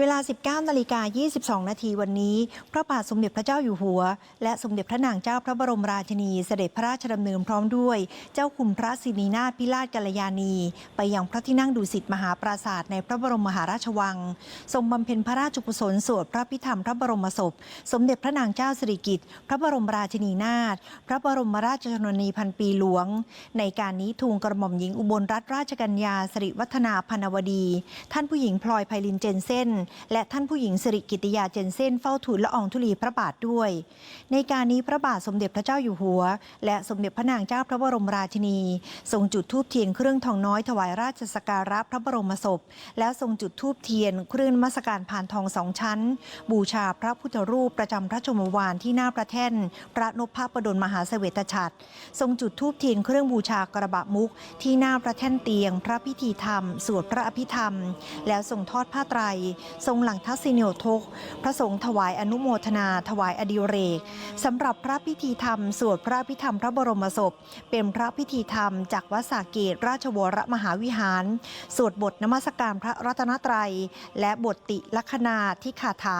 เวลา 19นาฬิกา22 นาทีวันนี้ พระบาทสมเด็จพระเจ้าอยู่หัว และสมเด็จพระนางเจ้าพระบรมราชินีเสด็จพระราชดำเนินพร้อมด้วย เจ้าคุณพระสินีนาถพิราชกัลยาณี ไปยังพระที่นั่งดุสิตมหาปราสาทในพระบรมมหาราชวัง ทรงบำเพ็ญพระราชกุศลสวดพระพิธรรมพระบรมศพ สมเด็จพระนางเจ้าสิริกิติ์พระบรมราชินีนาถพระบรมราชชนนีพันปีหลวง ในการนี้ทูลกระหม่อมหญิงอุบลรัตนราชกัญญาสิริวัฒนาพนวดี ท่านผู้หญิงพลอยไพลินเจนเซนและท่านผู้หญิงสิริกิติยาเจนเซนเฝ้าทูลละอองธุลีพระบาทด้วย ในการนี้พระบาทสมเด็จพระเจ้าอยู่หัว และสมเด็จพระนางเจ้าพระบรมราชินี ทรงจุดธูปเทียนเครื่องทองน้อยถวายราชสการะพระบรมศพ แล้วทรงจุดธูปเทียนเครื่องมัสการผ่านทองสองชั้น บูชาพระพุทธรูปประจำพระชมวานที่หน้าประแท่น พระนพพระประดลมหาเสวตฉัตรทรงจุดธูปเทียนเครื่องบูชากระบะมุก ที่หน้าพระแท่นเตียง พระพิธีธรรม สวดพระอภิธรรม แล้วทรงทอดผ้าไตรทรงหลังทัศนิโอทก พระสงฆ์ถวายอนุโมทนา ถวายอดิเรกสำหรับพระพิธีธรรม สวดพระอภิธรรมพระบรมศพ เป็นพระพิธีธรรม จากวัดสาเกตราชวรมหาวิหาร สวดบทนมัสการพระรัตนตรัย และบทติลัคนาที่คาถา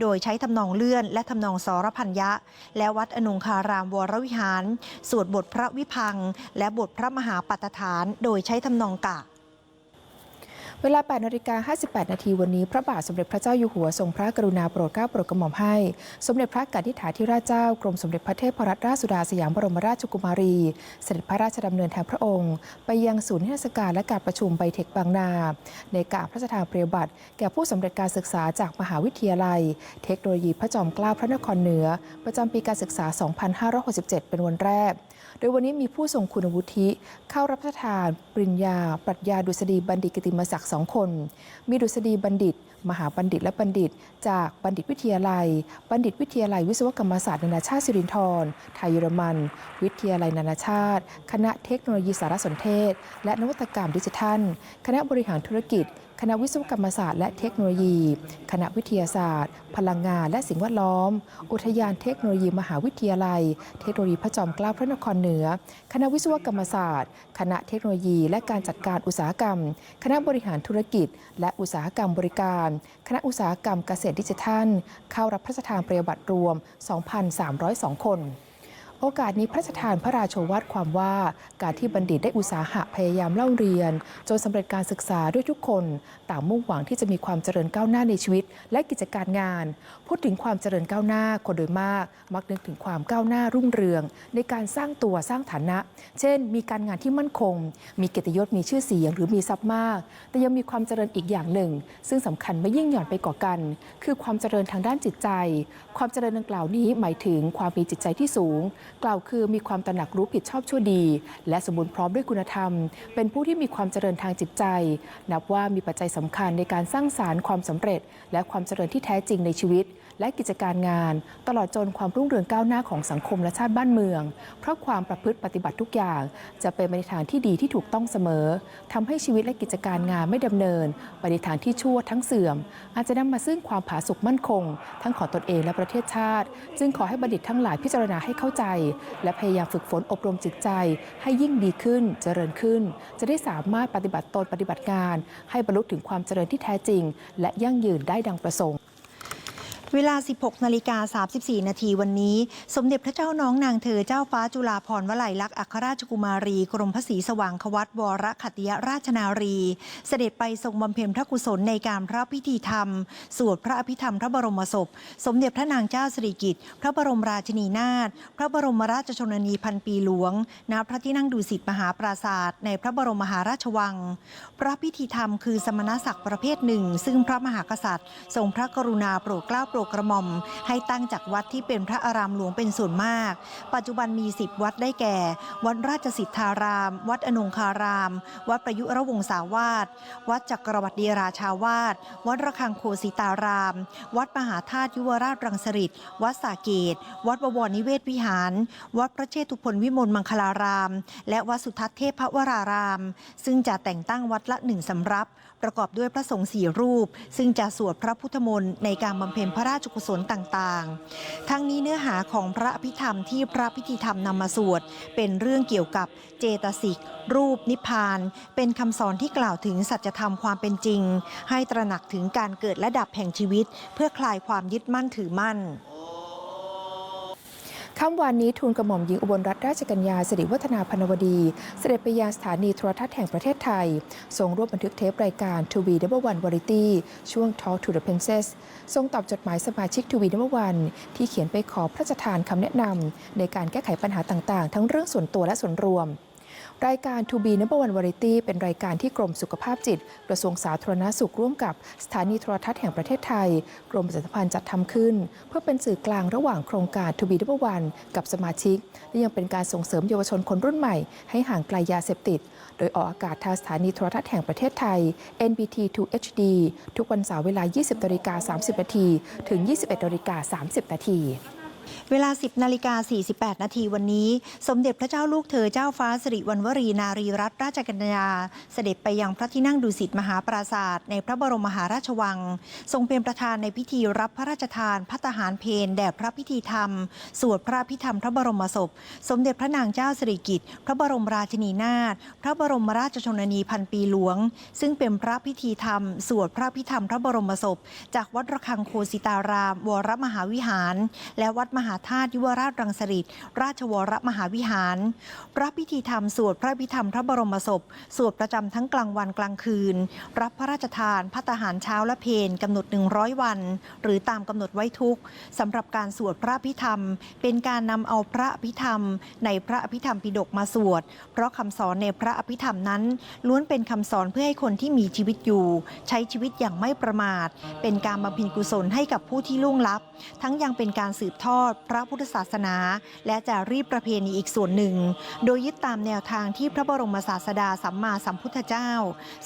โดยใช้ทำนองเลื่อน และทำนองสรพัญญะ และวัดอนุงคารามวรวิหาร สวดบทพระวิพัง และบทพระมหาปัตฐาน โดยใช้ทำนองกะ เวลา 8นาฬิกา58 นาทีวันนี้ พระบาทสมเด็จพระเจ้าอยู่หัวทรงพระกรุณาโปรดเกล้าโปรดกระหม่อมให้ สมเด็จพระกัณฑิฐาธิราชเจ้ากรมสมเด็จพระเทพรัตนราชสุดาสยามบรมราชกุมารี เสด็จพระราชดำเนินแทนพระองค์ ไปยังศูนย์นิทรรศการและการประชุมไบเทคบางนา ในการพระราชทานเปริยบัติแก่ผู้สำเร็จการศึกษาจากมหาวิทยาลัย เทคโนโลยีพระจอมเกล้าพระนครเหนือ ประจำปีการศึกษา 2567 เป็นวันแรก โดยวันนี้มีผู้ทรงคุณวุฒิ เข้ารับพระราชทาน ปริญญา ปรัชญาดุษฎีบัณฑิตกิติมศักดิ์สองคน มีดุษฎีบัณฑิต มหาบัณฑิตและบัณฑิต จากบัณฑิตวิทยาลัย บัณฑิตวิทยาลัยวิศวกรรมศาสตร์นานาชาติสิรินธรไทยเยอรมัน วิทยาลัยนานาชาติ คณะเทคโนโลยีสารสนเทศ และนวัตกรรมดิจิทัล คณะบริหารธุรกิจ คณะวิศวกรรมศาสตร์และเทคโนโลยี คณะวิทยาศาสตร์ พลังงานและสิ่งแวดล้อม อุทยานเทคโนโลยีมหาวิทยาลัย เทคโนโลยีพระจอมเกล้าพระนครเหนือ คณะวิศวกรรมศาสตร์ คณะเทคโนโลยี และการจัดการอุตสาหกรรม คณะบริหารธุรกิจ และอุตสาหกรรมบริการ คณะอุตสาหกรรมเกษตรดิจิทัล เข้ารับพระราชทานปริยบัตรรวม 2,302 คน โอกาสนี้พระราชทานพระราโชวาทความว่า การที่บัณฑิตได้อุตสาหะพยายามเล่าเรียน จนสำเร็จการศึกษาด้วยทุกคน ต่างมุ่งหวังที่จะมีความเจริญก้าวหน้าในชีวิต และกิจการงาน พูดถึงความเจริญก้าวหน้าคนโดยมาก มักนึกถึงความก้าวหน้ารุ่งเรือง ในการสร้างตัวสร้างฐานะ เช่น มีการงานที่มั่นคง มีเกียรติยศมีชื่อเสียง หรือมีทรัพย์มาก แต่ยังมีความเจริญอีกอย่างหนึ่ง ซึ่งสำคัญไม่ยิ่งหย่อนไปกว่ากัน คือความเจริญทางด้านจิตใจ ความเจริญดังกล่าวนี้หมายถึงความมีจิตใจที่สูงกล่าวคือมีความตระหนักรู้ผิดชอบชั่วดี และสมบูรณ์พร้อมด้วยคุณธรรม เป็นผู้ที่มีความเจริญทางจิตใจ นับว่ามีปัจจัยสำคัญในการสร้างสารรค์ความสำเร็จ และความเจริญที่แท้จริงในชีวิต และกิจการงาน ตลอดจนความรุ่งเรืองก้าวหน้าของสังคมและชาติบ้านเมือง เพราะความประพฤติปฏิบัติทุกอย่าง จะเป็นไปในทางที่ดีที่ถูกต้องเสมอทำให้ชีวิตและกิจการงานไม่ดำเนิน ไปในทางที่ชั่วทั้งเสื่อม อาจจะนำมาซึ่งความผาสุกมั่นคง ทั้งของตนเองและประเทศชาติ จึงขอให้บัณฑิตทั้งหลายพิจารณาให้เข้าใจ และพยายามฝึกฝนอบรมจิตใจ ให้ยิ่งดีขึ้นเจริญขึ้น จะได้สามารถปฏิบัติตนปฏิบัติงาน ให้บรรลุถึงความเจริญที่แท้จริง และยั่งยืนได้ดังประสงค์ เวลา 16 นาฬิกา 34 นาทีวันนี้ สมเด็จพระเจ้าน้องนางเธอเจ้าฟ้าจุฬาภรณ์วลัยลักษณ์อัครราชกุมารี กรมพระศรีสว่างควัตวรขัติยราชนารี เสด็จไปทรงบำเพ็ญพระกุศลในการพระพิธีธรรม สวดพระอภิธรรมพระบรมศพ สมเด็จพระนางเจ้าสิริกิติ์พระบรมราชินีนาถพระบรมราชชนนีพันปีหลวงณพระที่นั่งดุสิตมหาปราศาสตร์ในพระบรมมหาราชวัง พระพิธีธรรมคือสมณศักดิ์ประเภทหนึ่ง ซึ่งพระมหากษัตริย์ ทรงพระกรุณาโปรดเกล้าโปรดกระหม่อม ให้ตั้งจากวัดที่เป็นพระอารามหลวงเป็นส่วนมาก ปัจจุบันมี 10 วัดได้แก่ วัดราชสิทธาราม วัดอนงคาราม วัดประยุรวงศาวาสวัดจักรวรรดิราชาวาสวัดระฆังโคสิตาราม วัดมหาธาตุยุวราชรังสฤษวัดสาเกต วัดบวรนิเวศวิหาร วัดพระเชตุพนวิมลมังคลาราม และวัดสุทัศน์เทพวราราม ซึ่งจะแต่งตั้งวัดละหนึ่งสำรับ ประกอบด้วยพระสงฆ์สี่รูป ซึ่งจะสวดพระพุทธมนต์ในการบำเพ็ญพระราชกุศลต่างๆ ทั้งนี้เนื้อหาของพระพิธรรมที่พระพิธีธรรมนำมาสวด เป็นเรื่องเกี่ยวกับเจตสิก รูปนิพพาน เป็นคำสอนที่กล่าวถึงสัจธรรมความเป็นจริง ให้ตระหนักถึงการเกิดและดับแห่งชีวิต เพื่อคลายความยึดมั่นถือมั่น ค่ำวานนี้ทูลกระหม่อมหญิงอุบลรัตนราชกัญญาสิริวัฒนาพนวดี เสด็จไปยังสถานีโทรทัศน์แห่งประเทศไทย ทรงร่วมบันทึกเทปรายการ To be Number One Variety ช่วง Talk to the Princess ทรงตอบจดหมายสมาชิก To be Number One ที่เขียนไปขอพระราชทานคำแนะนำในการแก้ไขปัญหาต่างๆ ทั้งเรื่องส่วนตัวและส่วนรวม รายการ To be Number One Variety เป็นรายการที่กรมสุขภาพจิต กระทรวงสาธารณสุขร่วมกับสถานีโทรทัศน์แห่งประเทศไทย กรมประชาสัมพันธ์จัดทำขึ้น เพื่อเป็นสื่อกลางระหว่างโครงการ To be Number One กับสมาชิก และยังเป็นการส่งเสริมเยาวชนคนรุ่นใหม่ ให้ห่างไกลยาเสพติด โดยออกอากาศทางสถานีโทรทัศน์แห่งประเทศไทย NBT 2 HD ทุกวันเสาร์เวลา 20นาฬิกา30นาทีถึง 21นาฬิกา30นาที เวลา 10นาฬิกา48 นาทีวันนี้ สมเด็จพระเจ้าลูกเธอเจ้าฟ้าสิริวัณวรีนารีรัตนราชกัญญา เสด็จไปยังพระที่นั่งดุสิตมหาปราศาสตร์ในพระบรมมหาราชวัง ทรงเป็นประธานในพิธีรับพระราชทานพัตตาหารเพนแด่พระพิธีธรรม สวดพระพิธรรมพระบรมศพ สมเด็จพระนางเจ้าสิริกิติ์พระบรมราชินีนาถพระบรมราชชนนีพันปีหลวง ซึ่งเป็นพระพิธีธรรม สวดพระพิธรรมพระบรมศพ จากวัดระฆังโคสิตาราม วรมหาวิหาร และวัดมหาธาตุยุวราชรังสฤษราชวรมหาวิหารพระพิธีธรรมสวดพระพิธรรมพระบรมศพ สวดประจำทั้งกลางวันกลางคืน รับพระราชทานพัตหารเช้าและเพนกำหนด 100 วัน หรือตามกำหนดไว้ทุกสำหรับการสวดพระพิธรรม เป็นการนำเอาพระพิธรรม ในพระพิธรรมปิฎกมาสวด เพราะคำสอนในพระอภิธรรมนั้น ล้วนเป็นคำสอนเพื่อให้คนที่มีชีวิตอยู่ ใช้ชีวิตอย่างไม่ประมาท เป็นการบำเพ็ญกุศลให้กับผู้ที่ล่วงลับ ทั้งยังเป็นการสืบทอดดพระพุทธศาสนา และจารีตประเพณีอีกส่วนหนึ่ง โดยยึดตามแนวทางที่พระบรมศาสดาสัมมาสัมพุทธเจ้า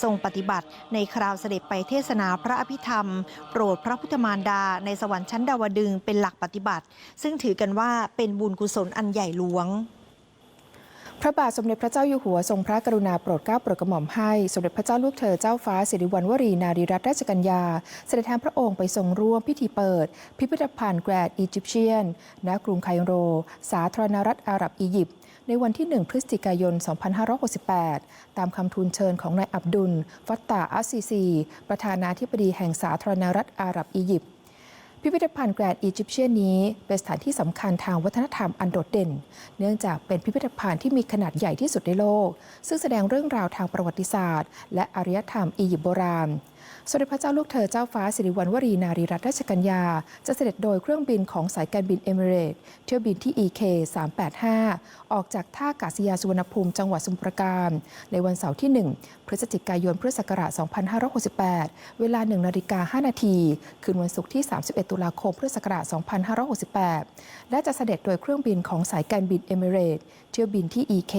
ทรงปฏิบัติในคราวเสด็จไปเทศนาพระอภิธรรม โปรดพระพุทธมารดาในสวรรค์ชั้นดาวดึงเป็นหลักปฏิบัติ ซึ่งถือกันว่าเป็นบุญกุศลอันใหญ่หลวง พระบาทสมเด็จพระเจ้าอยู่หัวทรงพระกรุณาโปรดเกล้าโปรดกระหม่อมให้ สมเด็จพระเจ้าลูกเธอเจ้าฟ้าสิริวัณวรีนารีรัตนราชกัญญา เสด็จแทนพระองค์ไปทรงร่วมพิธีเปิด พิพิธภัณฑ์แกรดอียิปเชียน ณ กรุงไคโร สาธารณรัฐอาหรับอียิปต์ ในวันที่ 1 พฤศจิกายน 2568 ตามคำทูลเชิญของนายอับดุล ฟัตตาอัสซีซี ประธานาธิบดีแห่งสาธารณรัฐอาหรับอียิปต์ พิพิธภัณฑ์แกรนด์อียิปเชียนนี้เป็นสถานที่สำคัญทางวัฒนธรรมอันโดดเด่น เนื่องจากเป็นพิพิธภัณฑ์ที่มีขนาดใหญ่ที่สุดในโลก ซึ่งแสดงเรื่องราวทางประวัติศาสตร์ และอารยธรรมอียิปต์โบราณ สมเด็จพระเจ้าลูกเธอเจ้าฟ้าสิริวัณวรีนารีรัตนราชกัญญา จะเสด็จโดยเครื่องบินของสายการบินเอมิเรตเที่ยวบินที่ EK 385 ออกจากท่าอากาศยานสุวรรณภูมิจังหวัดสมุพรปราการ ในวันเสาร์ที่ 1 พฤศจิกายนพุทธศักราช 2568 เวลา 1 นาฬิกา 5 นาที คืนวันศุกร์ที่ 31 ตุลาคมพุทธศักราช 2568 และจะเสด็จโดยเครื่องบินของสายการบินเอมิเรตเที่ยวบินที่ EK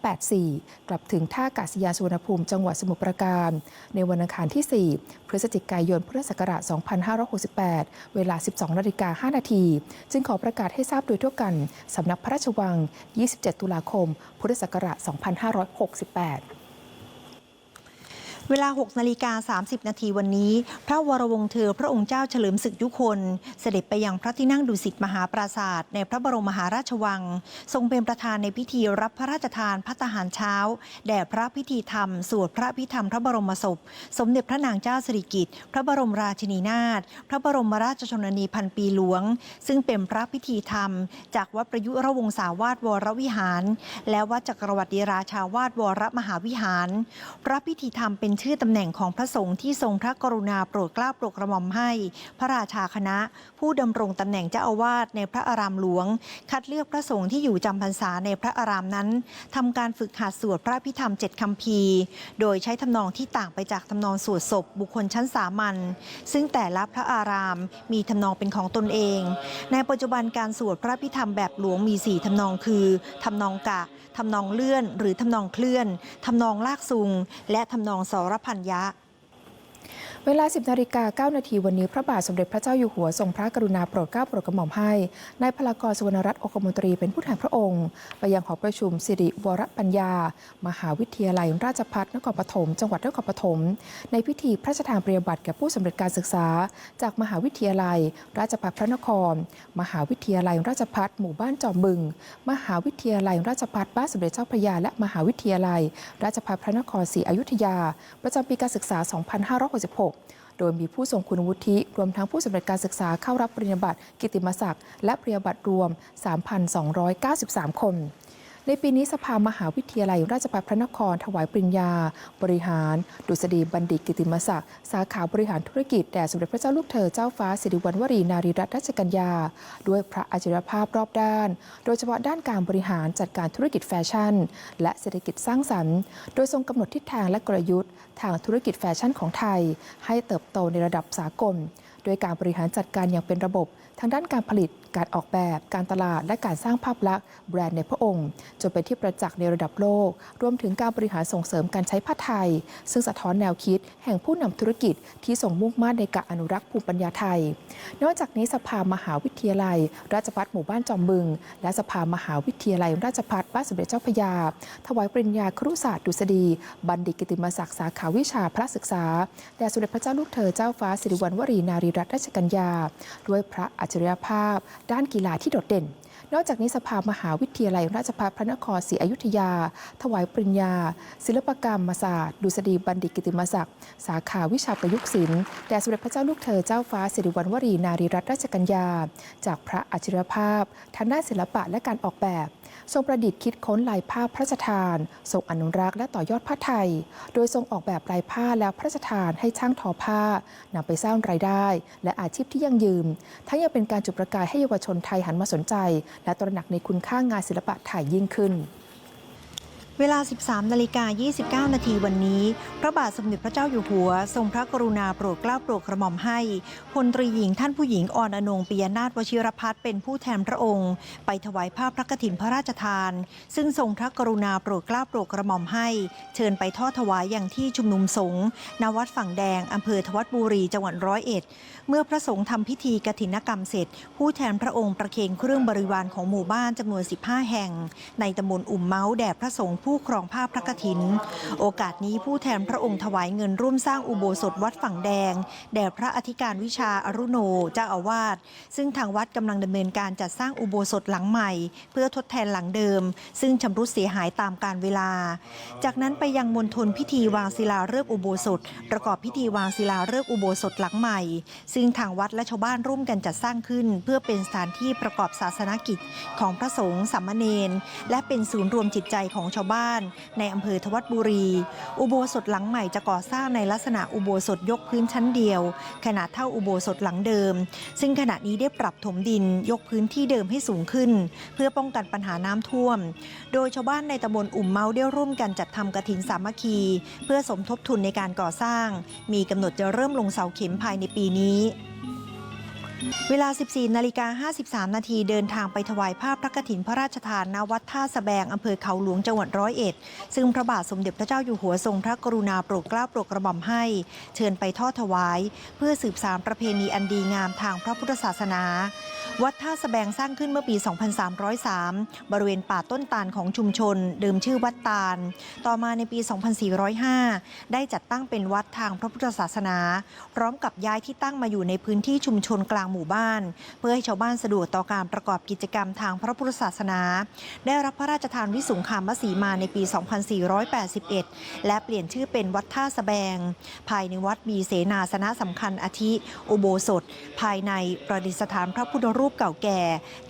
384 กลับถึงท่าอากาศยานสุวรรณภูมิจังหวัดสมุพรปราการ ในวันอังคารที่ที่ 4 พฤศจิกายน พุทธศักราช 2568 เวลา 12 นาฬิกา 5 นาที จึงขอประกาศให้ทราบโดยทั่วกัน สำนักพระราชวัง 27 ตุลาคม พุทธศักราช 2568 เวลา 6 นาฬิกา 30 นาทีวันนี้ พระวรวงศ์เธอพระองค์เจ้าเฉลิมศึกยุคน เสด็จไปยังพระที่นั่งดุสิตมหาปราศาสตร์ในพระบรมมหาราชวัง ทรงเป็นประธานในพิธีรับพระราชทานพัตตาหารเช้า แด่พระพิธีธรรม สวดพระพิธรรมพระบรมศพ สมเด็จพระนางเจ้าสิริกิติ์พระบรมราชินีนาถพระบรมราชชนนีพันปีหลวง ซึ่งเป็นพระพิธีธรรม จากวัดประยุรวงศาวาสวรวิหาร และวัดจักรวรรดิราชาวาสวรมหาวิหาร พระพิธีธรรมเป็นชื่อตำแหน่งของพระสงฆ์ที่ทรงพระกรุณาโปรดเกล้าโปรดกระหม่อมให้ พระราชาคณะ ผู้ดำรงตำแหน่งเจ้าอาวาสในพระอารามหลวง คัดเลือกพระสงฆ์ที่อยู่จำพรรษาในพระอารามนั้นทำการฝึกหัดสวดพระพิธรรมเจ็ดคำพีโดยใช้ทำนองที่ต่างไปจากทำนองสวดศพบุคคลชั้นสามัญซึ่งแต่ละพระอารามมีทำนองเป็นของตนเอง ในปัจจุบันการสวดพระพิธรรมแบบหลวงมีสี่ทำนองคือทำนองกะทำนองเลื่อนหรือทำนองเคลื่อนทำนองลากซุง และทำนองสรพันยะเวลา 10นาฬิกา9นาทีวันนี้พระบาทสมเด็จพระเจ้าอยู่หัวทรงพระกรุณาโปรดเกล้าโปรดกระหม่อมให้นายพลากรสุวรรณรัตน์องคมนตรีเป็นผู้แทนพระองค์ ไปยังหอประชุมสิริวรปัญญา มหาวิทยาลัยราชภัฏนครปฐมจังหวัดนครปฐมในพิธีพระราชทานปริญญาบัตรแก่ผู้สำเร็จการศึกษา จากมหาวิทยาลัย ราชภัฏพระนคร มหาวิทยาลัยราชภัฏหมู่บ้านจอมบึง มหาวิทยาลัยราชภัฏบ้านสมเด็จเจ้าพระยาและมหาวิทยาลัย ราชภัฏพระนครศรีอยุธยา ประจำปีการศึกษา 2566 โดยมีผู้ทรงคุณวุฒิรวมทั้งผู้สำเร็จการศึกษาเข้ารับปริญญาบัตรกิตติมศักดิ์และปริญญาบัตรรวม 3,293 คน ในปีนี้สภามหาวิทยาลัยราชภัฏพระนคร ถวายปริญญา บริหาร ดุษฎีบัณฑิตกิตติมศักดิ์สาขาบริหารธุรกิจแด่สมเด็จพระเจ้าลูกเธอเจ้าฟ้าสิริวัณวรีนารีรัตนราชกัญญา ด้วยพระอัจฉริยภาพรอบด้าน โดยเฉพาะด้านการบริหารจัดการธุรกิจแฟชั่น และเศรษฐกิจสร้างสรรค์ โดยทรงกำหนดทิศทางและกลยุทธ์ ทางธุรกิจแฟชั่นของไทย ให้เติบโตในระดับสากล โดยการบริหารจัดการอย่างเป็นระบบ ทางด้านการผลิต การออกแบบการตลาดและการสร้างภาพลักษณ์แบรนด์ในพระองค์ จนเป็นที่ประจักษ์ในระดับโลก รวมถึงการบริหารส่งเสริมการใช้ผ้าไทย ซึ่งสะท้อนแนวคิด แห่งผู้นำธุรกิจที่ส่งมุ่งมั่นในการอนุรักษ์ภูมิปัญญาไทย นอกจากนี้สภามหาวิทยาลัย ราชภัฏหมู่บ้านจอมบึง และสภามหาวิทยาลัย ราชภัฏบ้านสมเด็จเจ้าพยา ถวายปริญญาครุศาสตร์ดุษฎี บัณฑิตกิตติมศักดิ์สาขาวิชาพระศึกษาแด่สมเด็จพระเจ้าลูกเธอเจ้าฟ้าสิริวัณวรีนารีรัตนราชกัญญา ด้วยพระอัจฉริยภาพ ด้านกีฬาที่โดดเด่น นอกจากนี้สภามหาวิทยาลัยราชภัฏพระนครศรีอยุธยา ถวายปริญญา ศิลปกรรมศาสตร์ ดุษฎีบัณฑิตกิตติมศักดิ์ สาขาวิชาประยุกต์ศิลป์แด่สมเด็จพระเจ้าลูกเธอเจ้าฟ้าสิริวัณวรีนารีรัตนราชกัญญา จากพระอัจฉริภาพทางด้านศิลปะและการออกแบบ ทรงประดิษฐ์คิดค้นลายผ้าพระราชทาน ทรงอนุรักษ์และต่อยอดผ้าไทย โดยทรงออกแบบลายผ้าแล้วพระราชทานให้ช่างทอผ้านำไปสร้างรายได้ และอาชีพที่ยั่งยืนทั้งยังเป็นการจุดประกายให้เยาวชนไทยหันมาสนใจและตระหนักในคุณค่างานศิลปะไทยยิ่งขึ้น เวลา 13 นาฬิกา 29 นาทีวันนี้ พระบาทสมเด็จพระเจ้าอยู่หัว ทรงพระกรุณาโปรดเกล้าโปรดกระหม่อมให้พลตรีหญิงท่านผู้หญิงอ่อนอนงปิยนาถวชิรพัฒน์เป็นผู้แทนพระองค์ ไปถวายผ้าพระกฐินพระราชทาน ซึ่งทรงพระกรุณาโปรดเกล้าโปรดกระหม่อมให้ เชิญไปทอดถวายอย่างที่ชุมนุมสงฆ์ณวัดฝั่งแดงอำเภอทวัดบุรีจังหวัดร้อยเอ็ด เมื่อพระสงฆ์ทำพิธีกฐินกรรมเสร็จ ผู้แทนพระองค์ประเคนเครื่องบริวารของหมู่บ้านจำนวน 15 แห่ง ในตำบลอุ่มเมาส์แด่พระสงฆ์ผูู้้ครองผ้าพระกฐิน โอกาสนี้ผู้แทนพระองค์ถวายเงินร่วมสร้างอุโบสถวัดฝั่งแดง แด่พระอธิการวิชาอรุโนเจ้าอาวาสซึ่งทางวัดกำลังดำเนินการจัดสร้างอุโบสถหลังใหม่ เพื่อทดแทนหลังเดิม ซึ่งชำรุดเสียหายตามกาลเวลา จากนั้นไปยังมณฑลพิธีวางศิลาฤกษ์อุโบสถ ประกอบพิธีวางศิลาฤกษ์อุโบสถหลังใหม่ ซึ่งทางวัดและชาวบ้านร่วมกันจัดสร้างขึ้น เพื่อเป็นสถานที่ประกอบศาสนกิจของพระสงฆ์สามเณรและเป็นศูนย์รวมจิตใจของชาวบ้านในอำเภอทวัดบุรี อุโบสถหลังใหม่จะก่อสร้างในลักษณะอุโบสถยกพื้นชั้นเดียว ขนาดเท่าอุโบสถหลังเดิม ซึ่งขณะนี้ได้ปรับถมดินยกพื้นที่เดิมให้สูงขึ้น เพื่อป้องกันปัญหาน้ำท่วม โดยชาวบ้านในตำบลอุ่มเมาได้ร่วมกันจัดทำกระถินสามัคคี เพื่อสมทบทุนในการก่อสร้าง มีกำหนดจะเริ่มลงเสาเข็มภายในปีนี้ เวลา 14 นาฬิกา 53 นาทีเดินทางไปถวายภาพพระกฐินพระราชทานณวัดท่าสะแบง อำเภอเขาหลวงจังหวัดร้อยเอ็ด ซึ่งพระบาทสมเด็จพระเจ้าอยู่หัวทรงพระกรุณาโปรดเกล้าโปรดกระหม่อมให้ เชิญไปทอดถวาย เพื่อสืบสานประเพณีอันดีงามทางพระพุทธศาสนา วัดท่าสะแบงสร้างขึ้นเมื่อปี 2303 บริเวณป่าต้นตาลของชุมชน เดิมชื่อวัดตาล ต่อมาในปี 2405 ได้จัดตั้งเป็นวัดทางพระพุทธศาสนา พร้อมกับย้ายที่ตั้งมาอยู่ในพื้นที่ชุมชนกลางหมู่บ้าน เพื่อให้ชาวบ้านสะดวกต่อการประกอบกิจกรรมทางพระพุทธศาสนา ได้รับพระราชทานวิสุงคามสีมาในปี 2481 และเปลี่ยนชื่อเป็นวัดท่าสะแบง ภายในวัดมีเสนาสนะสำคัญอาทิ อุโบสถ ภายในประดิษฐานพระพุทธรูปเก่าแก่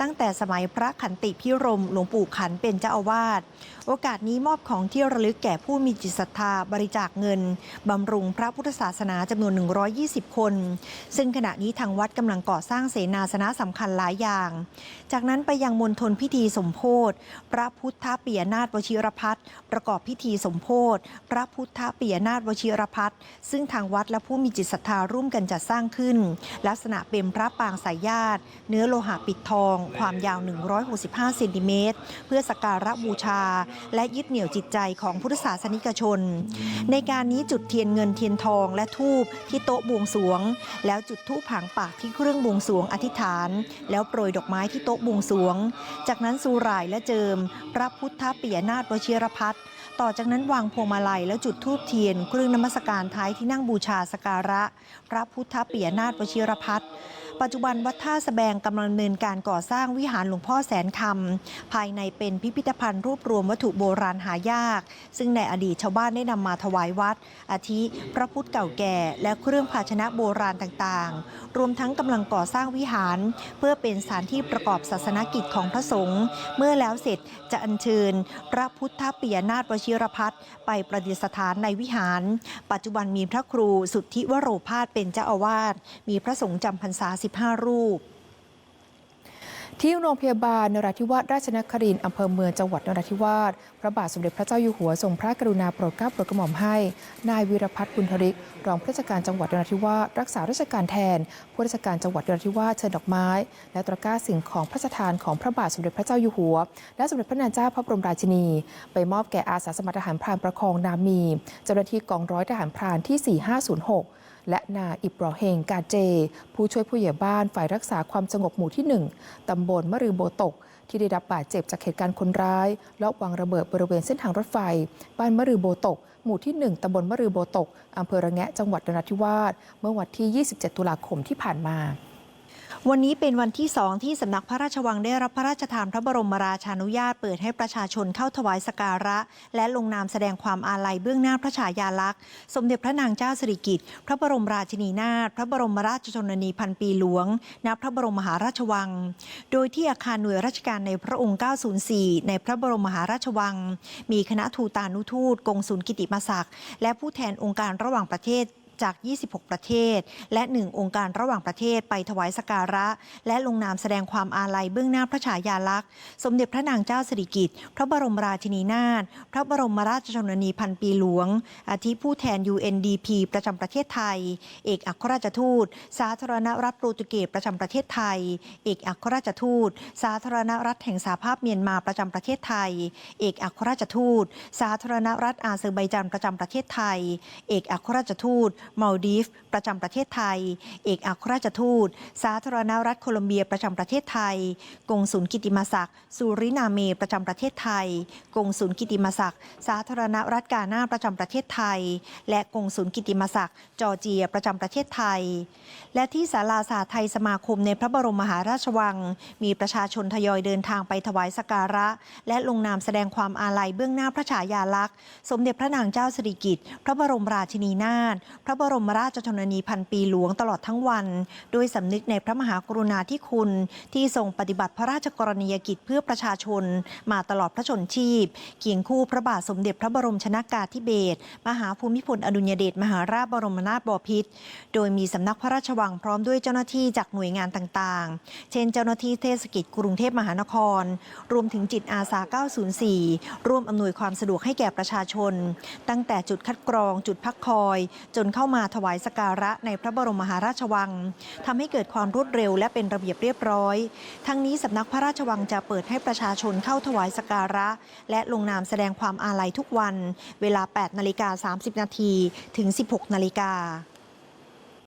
ตั้งแต่สมัยพระขันติพิรมหลวงปู่ขันเป็นเจ้าอาวาสโอกาสนี้มอบของที่ระลึกแก่ผู้มีจิตศรัทธาบริจาคเงินบำรุงพระพุทธศาสนาจำนวน 120 คน ซึ่งขณะนี้ทางวัดกำลังก่อสร้างเสนาสนะสำคัญหลายอย่าง จากนั้นไปยังมณฑลพิธีสมโพธิพระพุทธปิยนาถวชิรพัฒน์ประกอบพิธีสมโพธิพระพุทธปิยนาถวชิรพัฒน์ซึ่งทางวัดและผู้มีจิตศรัทธาร่วมกันจัดสร้างขึ้น ลักษณะเป็นพระปางสายญาติ เนื้อโลหะปิดทอง ความยาว 165เซนติเมตรเพื่อสักการะบูชา และยึดเหนี่ยวจิตใจของพุทธศาสนิกชน ในการนี้จุดเทียนเงินเทียนทองและทูบที่โต๊ะบวงสวง แล้วจุดธูปผางปากที่เครื่องบวงสวงอธิษฐาน แล้วโปรยดอกไม้ที่โต๊ะบวงสวง จากนั้นสูรายและเจิม พระพุทธปิยนาถวชิรพัฒน์ต่อจากนั้นวางพวงมาลัยแล้วจุดธูปเทียน เครื่องนมัสการท้ายที่นั่งบูชาสการะ พระพุทธปิยนาถวชิรพัฒน์ ปัจจุบันวัดท่าสแบงกำลังดำเนินการก่อสร้างวิหารหลวงพ่อแสนคำภายในเป็นพิพิธภัณฑ์รวบรวมวัตถุโบราณหายาก ซึ่งในอดีตชาวบ้านได้นำมาถวายวัด อาทิ พระพุทธเก่าแก่ และเครื่องภาชนะโบราณต่างๆ รวมทั้งกำลังก่อสร้างวิหาร เพื่อเป็นสถานที่ประกอบศาสนกิจของพระสงฆ์เมื่อแล้วเสร็จจะอัญเชิญ พระพุทธปิยนาถวชิรพัฒน์ไปประดิษฐานในวิหาร ปัจจุบันมีพระครูสุทธิวโรพาสเป็นเจ้าอาวาสมีพระสงฆ์จำพรรษา15รูป ที่โรงพยาบาลนราธิวาสราชนครินทร์อำเภอเมืองจังหวัดนราธิวาสพระบาทสมเด็จพระเจ้าอยู่หัวทรงพระกรุณาโปรดเกล้าโปรดกระหม่อมให้ นายวีรพัฒน์บุญทริกรองผู้ราชการจังหวัดนราธิวาสรักษาราชการแทนผู้ราชการจังหวัดนราธิวาสเชิญดอกไม้ และตะกร้าสิ่งของพระราชทานของพระบาทสมเด็จพระเจ้าอยู่หัว และสมเด็จพระนางเจ้าพระบรมราชินี ไปมอบแก่อาสาสมัครทหารพรานประคองนามี เจ้าหน้าที่กองร้อยทหารพรานที่ 4506 และนายอิบรอเฮงกาเจ ผู้ช่วยผู้ใหญ่บ้านฝ่ายรักษาความสงบหมู่ที่ 1 ตำบลมะรือโบตก ที่ได้รับบาดเจ็บจากเหตุการณ์คนร้ายลอบวางระเบิดบริเวณเส้นทางรถไฟ บ้านมะรือโบตก หมู่ที่ 1ตำบลมะรือโบตกอำเภอระแงะจังหวัดนราธิวาสเมื่อวันที่ 27 ตุลาคมที่ผ่านมา วันนี้เป็นวันที่สองที่สำนักพระราชวังได้รับพระราชทานพระบรมราชานุญาตเปิดให้ประชาชนเข้าถวายสการะ และลงนามแสดงความอาลัยเบื้องหน้าพระฉายาลักษณ์สมเด็จพระนางเจ้าสิริกิติ์พระบรมราชินีนาถพระบรมราชชนนีพันปีหลวงณพระบรมมหาราชวัง โดยที่อาคารหน่วยราชการในพระองค์ 904 ในพระบรมมหาราชวัง มีคณะทูตานุทูตกงสุลกิติมศักดิ์และผู้แทนองค์การระหว่างประเทศ จาก 26 ประเทศ และ 1 องค์การระหว่างประเทศไปถวายสการะ และลงนามแสดงความอาลัยเบื้องหน้าพระฉายาลักษณ์ สมเด็จพระนางเจ้าสิริกิติ์พระบรมราชินีนาถพระบรมราชชนนีพันปีหลวงอาทิผู้แทน UNDP ประจำประเทศไทย เอกอัครราชทูต สาธารณรัฐโปรตุเกสประจำประเทศไทย เอกอัครราชทูต สาธารณรัฐแห่งสหภาพเมียนมาประจำประเทศไทย เอกอัครราชทูต สาธารณรัฐอาเซอร์ไบจานประจำประเทศไทย เอกอัครราชทูตมาลดีฟ ประจำประเทศไทย เอกอัครราชทูต สาธารณรัฐโคลอมเบียประจำประเทศไทย กงสุลกิติมศักดิ์สุรินาเมประจำประเทศไทย กงสุลกิติมศักดิ์สาธารณรัฐกาหน้าประจำประเทศไทย และกงสุลกิติมศักดิ์จอร์เจียประจำประเทศไทย และที่ศาลาสาไทยสมาคมในพระบรมมหาราชวัง มีประชาชนทยอยเดินทางไปถวายสการะ และลงนามแสดงความอาลัยเบื้องหน้าพระฉายาลักษณ์ สมเด็จพระนางเจ้าสิริกิติ์พระบรมราชินีนาถพระบรมราชชนนีพันปีหลวงตลอดทั้งวันโดยสำนึกในพระมหากรุณาธิคุณ ที่ทรงปฏิบัติพระราชกรณียกิจเพื่อประชาชน มาตลอดพระชนชีพ เคียงคู่พระบาทสมเด็จพระบรมชนากาธิเบศรมหาภูมิพลอดุลยเดชมหาราชบรมนาถบพิตรโดยมีสำนักพระราชวังพร้อมด้วยเจ้าหน้าที่จากหน่วยงานต่างๆ เช่น เจ้าหน้าที่เทศกิจกรุงเทพมหานคร รวมถึงจิตอาสา 904 ร่วมอำนวยความสะดวกให้แก่ประชาชน ตั้งแต่จุดคัดกรองจุดพักคอย จนเข้ามาถวายสการะในพระบรมมหาราชวังทำให้เกิดความรวดเร็วและเป็นระเบียบเรียบร้อย ทั้งนี้สำนักพระราชวังจะเปิดให้ประชาชนเข้าถวายสการะ และลงนามแสดงความอาลัยทุกวัน เวลา 8 นาฬิกา 30 นาทีถึง 16 นาฬิกา